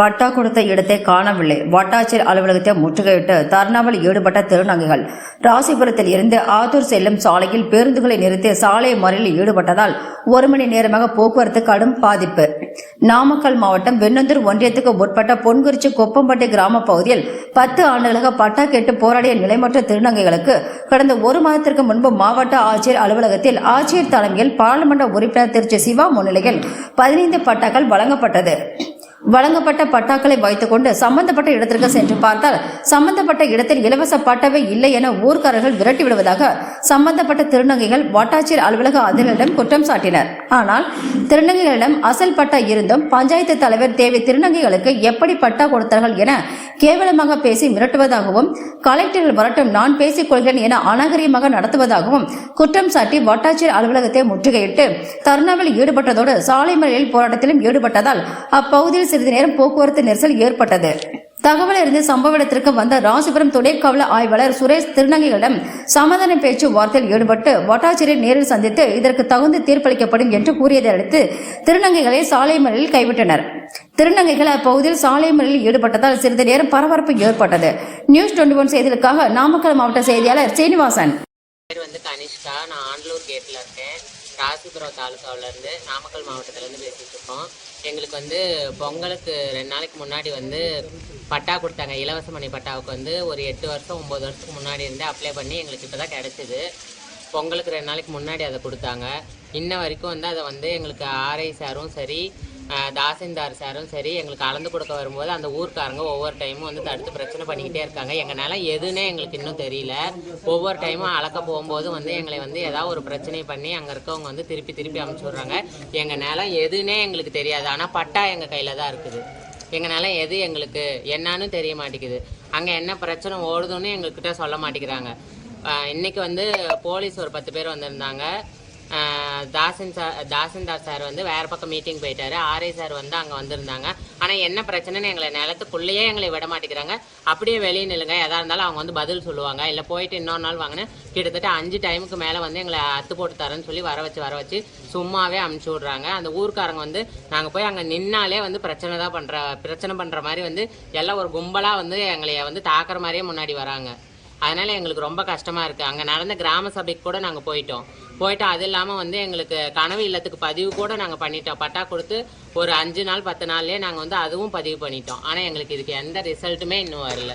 பட்டா கொடுத்த இடத்தை காணவில்லை. வட்டாட்சியர் அலுவலகத்தை முற்றுகையிட்டு தர்ணாவில் ஈடுபட்ட திருநங்கைகள் ராசிபுரத்தில் இருந்து ஆத்தூர் செல்லும் சாலையில் பேருந்துகளை நிறுத்தி சாலை மறியலில் ஈடுபட்டதால் ஒரு மணி நேரமாக போக்குவரத்து கடும் பாதிப்பு. நாமக்கல் மாவட்டம் வெண்ணந்தூர் ஒன்றியத்துக்கு உட்பட்ட பொன்குறிச்சி கொப்பம்பட்டி கிராம பகுதியில் பத்து ஆண்டுகளாக பட்டா கேட்டு போராடிய நிலைமற்ற திருநங்கைகளுக்கு கடந்த ஒரு மாதத்திற்கு முன்பு மாவட்ட ஆட்சியர் அலுவலகத்தில் ஆட்சியர் தலைமையில் பாராளுமன்ற உறுப்பினர் திருச்சி சிவா முன்னிலையில் பதினைந்து பட்டாக்கள் வழங்கப்பட்டது. வழங்கப்பட்ட பட்டாக்களை வைத்துக்கொண்டு சம்பந்தப்பட்ட இடத்திற்கு சென்று பார்த்தால் சம்பந்தப்பட்ட இடத்தில் இலவச பட்டாவே இல்லை என ஊர்க்காரர்கள் விரட்டி விடுவதாக சம்பந்தப்பட்ட திருநங்கைகள் வட்டாட்சியர் அலுவலக அதிகாரிகளிடம் குற்றம் சாட்டினர். ஆனால் திருநங்கைகளிடம் அசல் பட்டா இருந்தும் பஞ்சாயத்து தலைவர் தேவை திருநங்கைகளுக்கு எப்படி பட்டா கொடுத்தார்கள் என கேவலமாக பேசி மிரட்டுவதாகவும் கலெக்டர்கள் வரட்டும் நான் பேசிக் கொள்கிறேன் என அநாகரியமாக நடத்துவதாகவும் குற்றம் சாட்டி வட்டாட்சியர் அலுவலகத்தை முற்றுகையிட்டு தர்ணாவில் ஈடுபட்டதோடு சாலை மறியல் போராட்டத்திலும் ஈடுபட்டதால் அப்பகுதியில் சிறிது நேரம் போக்குவரத்து நெரிசல் ஏற்பட்டது. தகவல் அறிந்து சம்பவ இடத்திற்கு வந்த ராசிபுரம் துணை ஆய்வாளர் சுரேஷ் திருநங்கைகளிடம் சமாதான பேச்சு வார்த்தையில் ஈடுபட்டு வட்டாட்சியரை நேரில் சந்தித்து இதற்கு தகுந்த தீர்ப்பளிக்கப்படும் என்று கூறியதை அடுத்து திருநங்கைகளை சாலை மறியலில் கைவிட்டனர். திருநங்கைகள் அப்பகுதியில் சாலை மறியலில் ஈடுபட்டதால் சிறிது நேரம் பரபரப்பு ஏற்பட்டது. நியூஸ் டுவெண்டி ஒன் செய்திகளுக்காக நாமக்கல் மாவட்ட செய்தியாளர் சீனிவாசன். பேர் வந்து கனிஷ்கா நான் ஆண்டலூர் கேட்டில் இருக்கேன். ராசிபுரம் தாலுக்காவிலேருந்து நாமக்கல் மாவட்டத்துலேருந்து பேசிகிட்டு இருக்கோம். எங்களுக்கு வந்து பொங்கலுக்கு ரெண்டு நாளைக்கு முன்னாடி வந்து பட்டா கொடுத்தாங்க. இலவச மணி பட்டாவுக்கு வந்து ஒரு எட்டு வருஷம் ஒம்பது வருஷத்துக்கு முன்னாடி இருந்து அப்ளை பண்ணி எங்களுக்கு இப்போ தான் கிடச்சிது. பொங்கலுக்கு ரெண்டு நாளைக்கு முன்னாடி அதை கொடுத்தாங்க. இன்ன வரைக்கும் வந்து அதை வந்து எங்களுக்கு ஆர்ஐ சாரும் சரி தாசில்தார் சாரும் சரி எங்களுக்கு கலந்து கொடுக்க வரும்போது அந்த ஊர்க்காரங்க ஒவ்வொரு டைமும் வந்து தடுத்து பிரச்சனை பண்ணிக்கிட்டே இருக்காங்க. எங்கள் நிலம் எதுன்னே எங்களுக்கு இன்னும் தெரியல. ஒவ்வொரு டைமும் அளக்க போகும்போது வந்து எங்களை வந்து ஏதாவது ஒரு பிரச்சனை பண்ணி அங்கே இருக்கவங்க வந்து திருப்பி திருப்பி அமுச்சு விட்றாங்க எங்கள் நிலம் எதுன்னே எங்களுக்கு தெரியாது. ஆனால் பட்டா எங்கள் கையில் தான் இருக்குது. எங்கள் நிலம் எது எங்களுக்கு என்னன்னு தெரிய மாட்டேங்குது. அங்கே என்ன பிரச்சனை ஓடுதுன்னு எங்கக்கிட்ட சொல்ல மாட்டேங்கிறாங்க. இன்றைக்கி இன்னைக்கு வந்து போலீஸ் ஒரு பத்து பேர் வந்திருந்தாங்க. தாசன் சார் தாசில்தார் சார் வந்து வேற பக்கம் மீட்டிங் போயிட்டாரு. ஆர்ஐ சார் வந்து அங்கே வந்திருந்தாங்க. ஆனால் என்ன பிரச்சனைன்னு எங்களை நிலத்துக்குள்ளேயே எங்களை விட மாட்டேங்கிறாங்க. அப்படியே வெளியே நில்லுங்க. எதா இருந்தாலும் அவங்க வந்து பதில் சொல்லுவாங்க. இல்லை போயிட்டு இன்னொரு நாள் வாங்கினு கிட்டத்தட்ட அஞ்சு டைமுக்கு மேலே வந்து எங்களை அத்து போட்டு தரேன்னு சொல்லி வர வச்சு வர வச்சு சும்மாவே அமுச்சு விட்றாங்க. அந்த ஊருக்காரங்க வந்து நாங்கள் போய் அங்கே நின்னாலே வந்து பிரச்சனை தான் பண்ணுற பிரச்சனை பண்ணுற மாதிரி வந்து எல்லாம் ஒரு கும்பலாக வந்து எங்களைய வந்து தாக்குற மாதிரியே முன்னாடி வராங்க. அதனால எங்களுக்கு ரொம்ப கஷ்டமா இருக்கு. அங்க நடந்த கிராம சபைக்கு கூட நாங்க போயிட்டோம். போயிட்டு அது இல்லாமல் வந்து எங்களுக்கு கனவு இல்லத்துக்கு பதிவு கூட நாங்கள் பண்ணிட்டோம். பட்டா கொடுத்து ஒரு அஞ்சு நாள் பத்து நாள்லேயே நாங்கள் வந்து அதுவும் பதிவு பண்ணிட்டோம். ஆனால் எங்களுக்கு இதுக்கு எந்த ரிசல்ட்டுமே இன்னும் வரல.